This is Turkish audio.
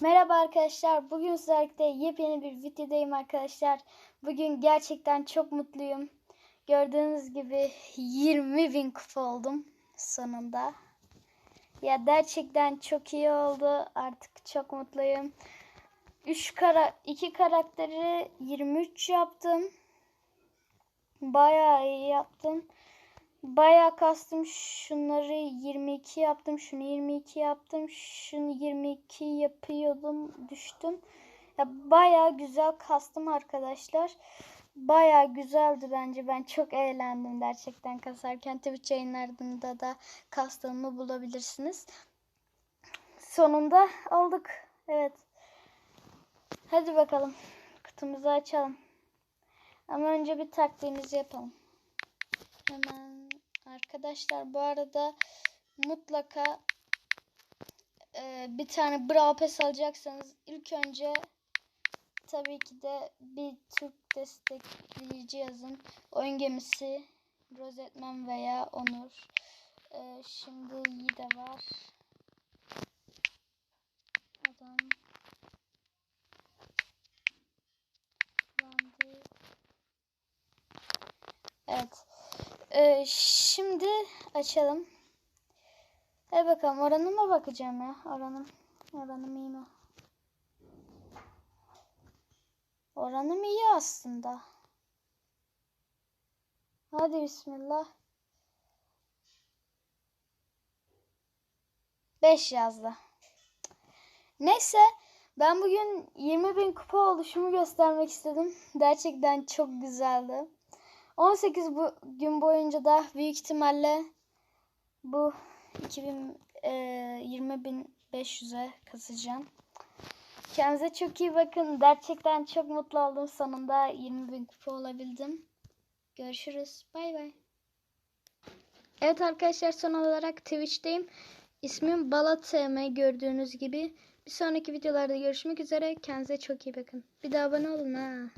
Merhaba arkadaşlar. Bugün sizlerle yepyeni bir videodayım arkadaşlar. Bugün gerçekten çok mutluyum. Gördüğünüz gibi 20 bin kupa oldum sonunda. Ya gerçekten çok iyi oldu. Artık çok mutluyum. 3 kara 2 karakteri 23 yaptım. Bayağı iyi yaptım. Bayağı kastım. Şunları 22 yaptım. Şunu 22 yaptım. Şunu 22 yapıyordum. Düştüm. Ya bayağı güzel kastım arkadaşlar. Bayağı güzeldi bence. Ben çok eğlendim gerçekten kasarken. Twitch yayınlarında da kastığımı bulabilirsiniz. Sonunda aldık. Evet. Hadi bakalım. Kutumuzu açalım. Ama önce bir taktiğimizi yapalım. Hemen arkadaşlar bu arada mutlaka e, bir tane Brawl Pass alacaksanız ilk önce tabii ki de bir Türk destekleyici yazın. Oyun gemisi Rozetman veya Onur. E, şimdi iyi de var. Adam. Evet. Ee, şimdi açalım. Hadi bakalım oranıma bakacağım ya. Oranım. Oranım iyi mi? Oranım iyi aslında. Hadi bismillah. 5 yazdı. Neyse ben bugün 20 bin kupa oluşumu göstermek istedim. Gerçekten çok güzeldi. 18 bu gün boyunca da büyük ihtimalle bu 2000 e, 20.500'e kasacağım. Kendinize çok iyi bakın. Gerçekten çok mutlu oldum. Sonunda 20 bin kupa olabildim. Görüşürüz. Bay bay. Evet arkadaşlar son olarak Twitch'teyim. İsmim Balatm gördüğünüz gibi. Bir sonraki videolarda görüşmek üzere. Kendinize çok iyi bakın. Bir daha abone olun ha.